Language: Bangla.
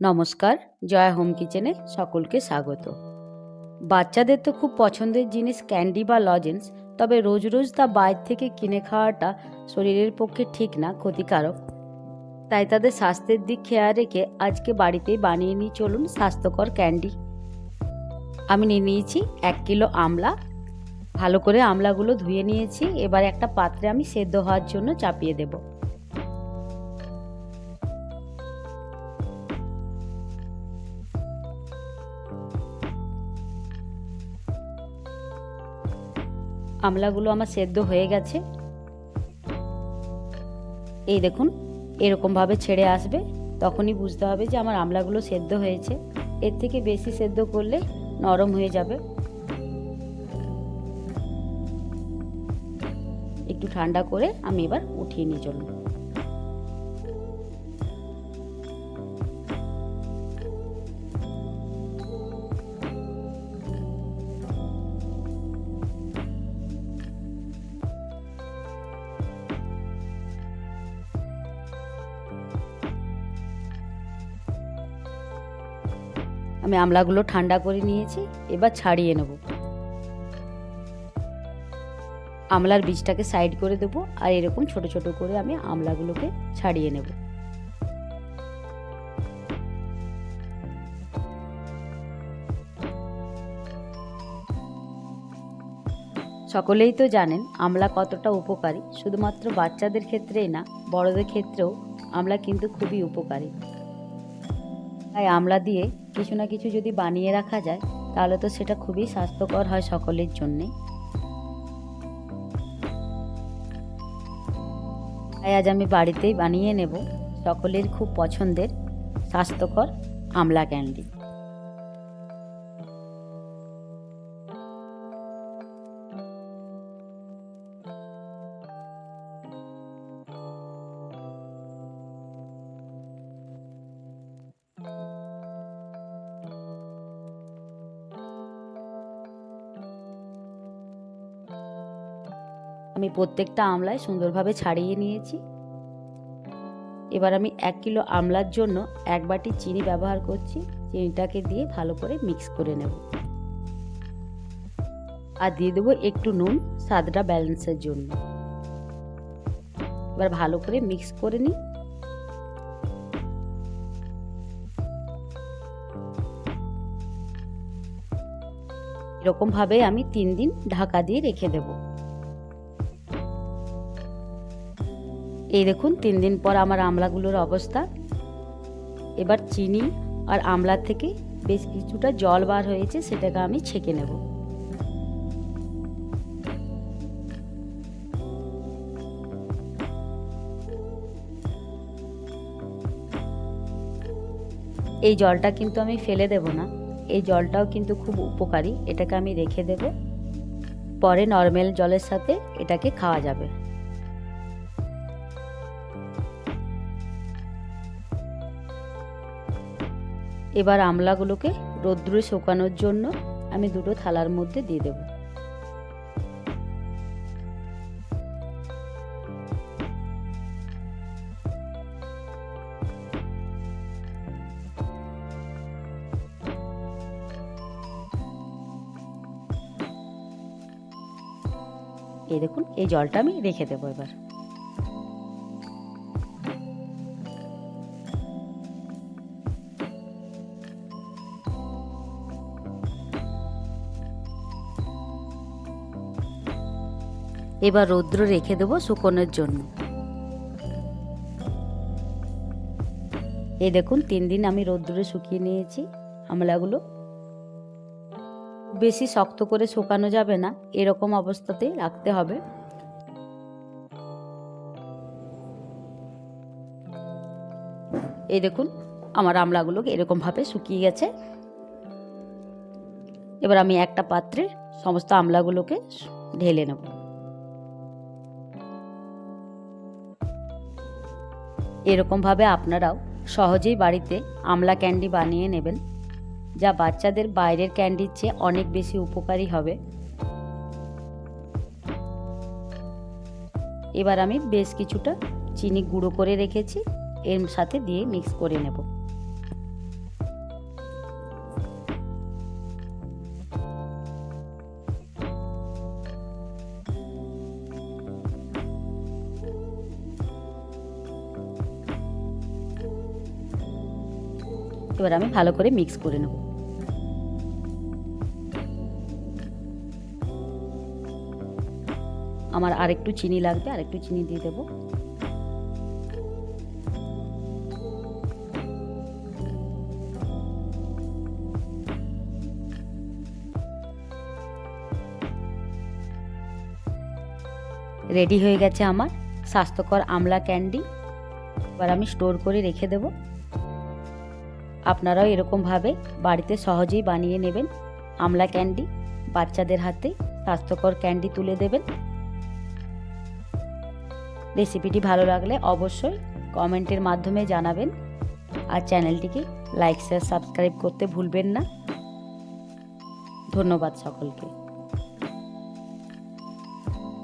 নমস্কার, জয়া হোম কিচেনে সকলকে স্বাগত। বাচ্চাদের তো খুব পছন্দের জিনিস ক্যান্ডি বা লজেন্স, তবে রোজ রোজ তা বাইরে থেকে কিনে খাওয়াটা শরীরের পক্ষে ঠিক না, ক্ষতিকারক। তাই তাদের স্বাস্থ্যের দিক খেয়াল রেখে আজকে বাড়িতেই বানিয়ে নিয়ে চলুন স্বাস্থ্যকর ক্যান্ডি। আমি নিয়ে নিয়েছি এক কিলো আমলা। ভালো করে আমলাগুলো ধুয়ে নিয়েছি, এবার একটা পাত্রে আমি সেদ্ধ হওয়ার জন্য চাপিয়ে দেবো। আমলাগুলো আমার সেদ্ধ হয়ে গেছে। এই দেখুন, এরকমভাবে ছেড়ে আসবে, তখনই বুঝতে হবে যে আমার আমলাগুলো সেদ্ধ হয়েছে। এর থেকে বেশি সেদ্ধ করলে নরম হয়ে যাবে। একটু ঠান্ডা করে আমি এবার উঠিয়ে নিয়ে চলুন। আমি আমলাগুলো ঠান্ডা করে নিয়েছি, এবার ছাড়িয়ে নেব। আমলার বীজটাকে সাইড করে দেব, আর এরকম ছোট ছোট করে আমি আমলাগুলোকে ছাড়িয়ে নেব। সকলেই তো জানেন, আমলা কতটা উপকারী। শুধুমাত্র বাচ্চাদের ক্ষেত্রেই না, বড়দের ক্ষেত্রেও আমলা কিন্তু খুবই উপকারী। তাই আমলা দিয়ে কিছু না কিছু যদি বানিয়ে রাখা যায়, তাহলে তো সেটা খুবই স্বাস্থ্যকর হয় সকলের জন্যে। তাই আজ আমি বাড়িতেই বানিয়ে নেব সকলের খুব পছন্দের স্বাস্থ্যকর আমলা ক্যান্ডি। আমি প্রত্যেকটা আমলায় সুন্দরভাবে ছাড়িয়ে নিয়েছি। এবার আমি এক কিলো আমলার জন্য এক বাটি চিনি ব্যবহার করছি। চিনিটাকে দিয়ে ভালো করে মিক্স করে নেব। আর দিয়ে দেবো একটু নুন, স্বাদটা ব্যালেন্সের জন্য। এবার ভালো করে মিক্স করে নিই। এরকমভাবে আমি তিন দিন ঢাকা দিয়ে রেখে দেবো। এই দেখুন, তিন দিন পর আমার আমলাগুলোর অবস্থা। এবার চিনি আর আমলার থেকে বেশ কিছুটা জল বার হয়েছে, সেটাকে আমি ছেঁকে নেব। এই জলটা কিন্তু আমি ফেলে দেব না। এই জলটাও কিন্তু খুব উপকারী, এটাকে আমি রেখে দেব। পরে নর্মাল জলের সাথে এটাকে খাওয়া যাবে। এবার আমলাগুলোকে রোদ্দুরে শুকানোর জন্য আমি দুটো থালার মধ্যে দিয়ে দেব। এই দেখুন, এই জলটা আমি রেখে দেবো এবার। এবার রৌদ্র রেখে দেবো শুকোনোর জন্য। এই দেখুন, তিন দিন আমি রৌদ্রে শুকিয়ে নিয়েছি আমলাগুলো। বেশি শক্ত করে শুকানো যাবে না, এরকম অবস্থাতেই রাখতে হবে। এই দেখুন, আমার আমলাগুলো এরকমভাবে শুকিয়ে গেছে। এবার আমি একটা পাত্রে সমস্ত আমলাগুলোকে ঢেলে নেব। এরকমভাবে আপনারাও সহজেই বাড়িতে আমলা ক্যান্ডি বানিয়ে নেবেন, যা বাচ্চাদের বাইরের ক্যান্ডির চেয়ে অনেক বেশি উপকারী হবে। এবার আমি বেশ কিছুটা চিনি গুঁড়ো করে রেখেছি, এর সাথে দিয়ে মিক্স করে নেব। এবার আমি ভালো করে মিক্স করে নেব। আমার আরেকটু চিনি লাগবে, আরেকটু চিনি দিয়ে দেবো। রেডি হয়ে গেছে আমার স্বাস্থ্যকর আমলা ক্যান্ডি এবার আমি স্টোর করে রেখে দেব। আপনারাও এরকমভাবে বাড়িতে সহজেই বানিয়ে নেবেন। আমলা ক্যান্ডি, বাচ্চাদের হাতে স্বাস্থ্যকর ক্যান্ডি তুলে দেবেন। রেসিপিটি ভালো লাগলে অবশ্যই কমেন্টের মাধ্যমে জানাবেন। আর চ্যানেলটিকে লাইক, শেয়ার, সাবস্ক্রাইব করতে ভুলবেন না। ধন্যবাদ সকলকে।